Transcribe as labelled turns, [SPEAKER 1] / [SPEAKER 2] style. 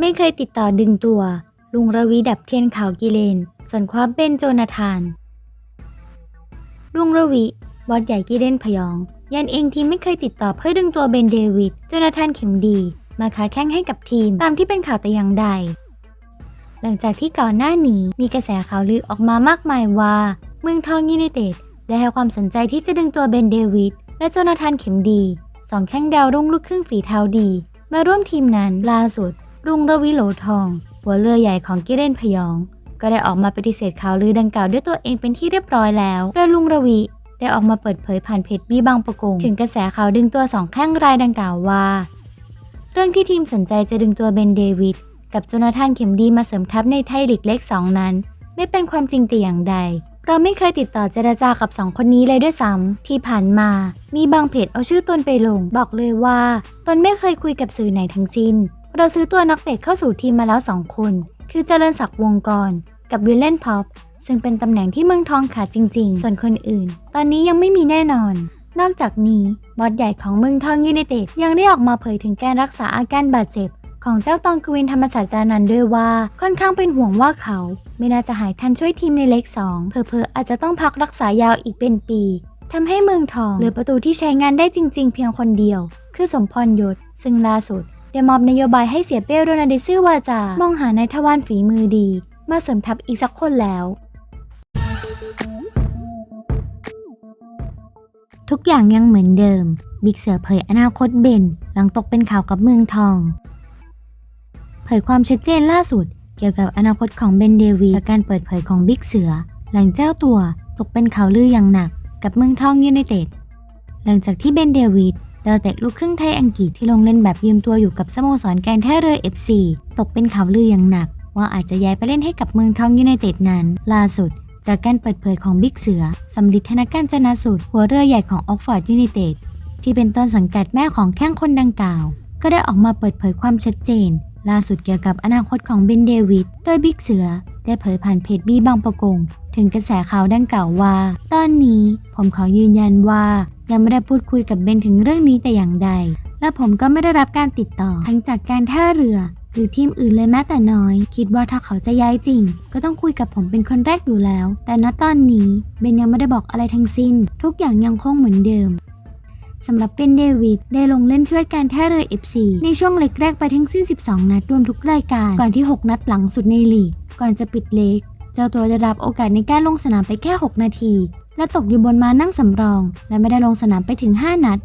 [SPEAKER 1] ไม่เคยติดต่อดึงตัว ลุงระวีดับเทียนข่าวกิเลน ส่วนความเป็นโจนาธาน ลุงระวีบอสใหญ่กิเลนพยอง ยันเองที่ไม่เคยติดต่อเพื่อดึงตัวเบนเดวิดโจนาธานเข็มดี มาค้าแข้งให้กับทีมตามที่เป็นข่าวแต่อย่างใด หลังจากที่ก่อนหน้านี้มีกระแสข่าวลือออกมามากมายว่า เมืองทองยูไนเต็ดได้ให้ความสนใจที่จะดึงตัวเบนเดวิดและโจนาธานเข็มดี สองแข้งดาวรุ่งลูกครึ่งฝีเท้าดี มาร่วมทีมนั้นล่าสุด รุ่งระวิโหลทอง หัวเรือใหญ่ของกิเลนพยอง ก็ได้ออกมาปฏิเสธข่าวลือดังกล่าวด้วยตัวเองเป็นที่เรียบร้อยแล้วโดยลุงระวิได้ออกมาเปิดเผยผ่านเพจบีบางประกง ถึงกระแสข่าวดึงตัวสองแข้งรายดังกล่าวว่า เรื่องที่ทีมสนใจจะดึงตัวเบนเดวิดกับโจนาธานเข็มดีมาเสริมทัพในไทยลีกเล็กสองนั้น ไม่เป็นความจริงแต่อย่างใด เราไม่เคยติดต่อเจรจากับสองคนนี้เลยด้วยซ้ำที่ผ่านมา มีบางเพจเอาชื่อตนไปลง บอกเลยว่าตนไม่เคยคุยกับสื่อไหนทั้งสิ้น เราซื้อตัวนักเตะเข้าสู่ทีมมาแล้วสองคน คือเจริญศักดิ์วงกร กับวิลเลนพ็อปซึ่งเป็นตำแหน่งที่เมืองทองขาดจริง ๆ ส่วนคนอื่น ตอนนี้ยังไม่มีแน่นอน นอกจากนี้บอสใหญ่ของเมืองทองยูไนเต็ดยังได้ออกมาเผยถึงการรักษาอาการบาดเจ็บ ของเจ้าตองกวินธรรมศาสตร์จานันด้วยว่าค่อนข้างเป็นห่วงว่าเขาไม่น่าจะหายทันช่วยทีมในเล็กสองเผลอๆอาจจะต้องพักรักษายาวอีกเป็นปีทำให้เมืองทองเหลือประตูที่ใช้งานได้จริง ๆ เพียงคนเดียว คือสมพรยศ ซึ่งล่าสุดได้มอบนโยบายให้เสียเป้โรนัลดิซิลวาจา มองหานายทวารฝีมือดี มาเสริมทัพอีกสักคนแล้ว ทุกอย่างยังเหมือนเดิม บิ๊กเสือเผยอนาคตเบน หลังตกเป็นข่าวกับเมืองทอง เผยความชัดเจนล่าสุด เกี่ยวกับอนาคตของเบนเดวีจากการเปิดเผยของบิ๊กเสือ หลังเจ้าตัวตกเป็นข่าวลืออย่างหนัก กับเมืองทองยูไนเต็ดหลังจากที่เบนเดวิดดาวเตะลูกครึ่งไทยอังกฤษที่ลงเล่นแบบยืมตัวอยู่กับสโมสรแการท่เรือ FC ตกเป็นข่าวลืออย่างหนัก ว่าอาจจะย้ายไปเล่นให้กับเมืองทองยูไนเต็ดนั้น ล่าสุด จากการเปิดเผยของบิ๊กเสือสำลิดธนการจนาสุดหัวเรือใหญ่ของออกฟอร์ดยูไนเต็ดที่เป็นต้นสังกัดแม่ของแข้งคนดังกล่าว ก็ได้ออกมาเปิดเผยความชัดเจน ล่าสุดเกี่ยวกับอนาคตของเบนเดวิดโดยบิ๊กเสือ ได้เผยผ่านเพจบีบางประกง ถึงกระแสข่าวดังกล่าวว่า ตอนนี้ผมขอยืนยันว่า ยังไม่ได้พูดคุยกับเบนถึงเรื่องนี้แต่อย่างใด และผมก็ไม่ได้รับการติดต่อ ทั้งจากการท่าเรือหรือทีมอื่นเลยแม้แต่น้อย คิดว่าถ้าเขาจะย้ายจริง ก็ต้องคุยกับผมเป็นคนแรกอยู่แล้ว แต่ณตอนนี้เบนยังไม่ได้บอกอะไรทั้งสิ้น ทุกอย่างยังคงเหมือนเดิม สำหรับเป็นเดวิดได้ลงเล่นช่วยการท่าเรือ FC ในช่วงเล็กแรกไปทั้งสิ้น 12 นัดรวมทุกรายการ ก่อนที่ 6 นัดหลังสุดในลีก ก่อนจะปิดเล็ก เจ้าตัวได้รับโอกาสในการลงสนามไปแค่ 6 นาที และตกอยู่บนมานั่งสำรอง และไม่ได้ลงสนามไปถึง 5 นัด